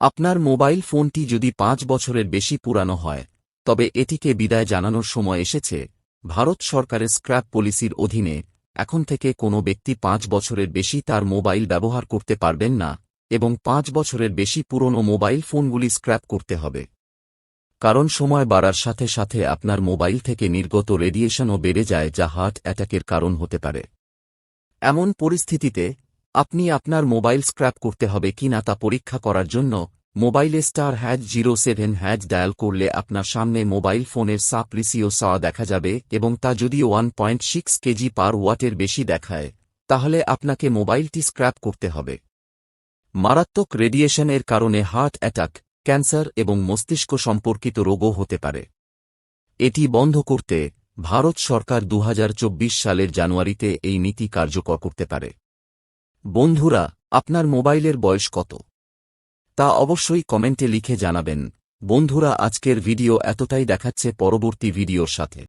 আপনার মোবাইল ফোনটি যদি পাঁচ বছরের বেশি পুরানো হয়, তবে এটিকে বিদায় জানানোর সময় এসেছে, ভারত সরকারের স্ক্র্যাপ পলিসির অধীনে, এখন থেকে কোনো ব্যক্তি পাঁচ বছরের বেশি তার মোবাইল ব্যবহার করতে পারবেন না, এবং পাঁচ বছরের বেশি পুরনো মোবাইল ফোনগুলি স্ক্র্যাপ করতে হবে। কারণ সময় বাড়ার সাথে সাথে আপনার মোবাইল থেকে নির্গত রেডিয়েশনও বেড়ে যায় যা হার্ট অ্যাটাকের কারণ হতে পারে। এমন পরিস্থিতিতে আপনি আপনার মোবাইল স্ক্র্যাপ করতে হবে কিনা তা পরীক্ষা করার জন্য মোবাইলে star hash zero seven hash dial করলে আপনার সামনে মোবাইল ফোনের সাপ রিসিও সাওয়া দেখা যাবে এবং তা যদি one point six KG per ওয়াটের বেশি দেখায়, তাহলে আপনাকে মোবাইলটি স্ক্র্যাপ করতে হবে। মারাত্মক রেডিয়েশনের কারণে হার্ট অ্যাটাক, ক্যান্সার এবং মস্তিষ্ক সম্পর্কিত রোগও হতে পারে। এটি বন্ধ করতে ভারত সরকার দু হাজার চব্বিশ সালের জানুয়ারিতে এই নীতি কার্যকর করতে পারে। বন্ধুরা, আপনার মোবাইলের বয়স কত? তা অবশ্যই কমেন্টে লিখে জানাবেন। বন্ধুরা, আজকের ভিডিও এতটাই দেখাচ্ছে পরবর্তী ভিডিওর সাথে।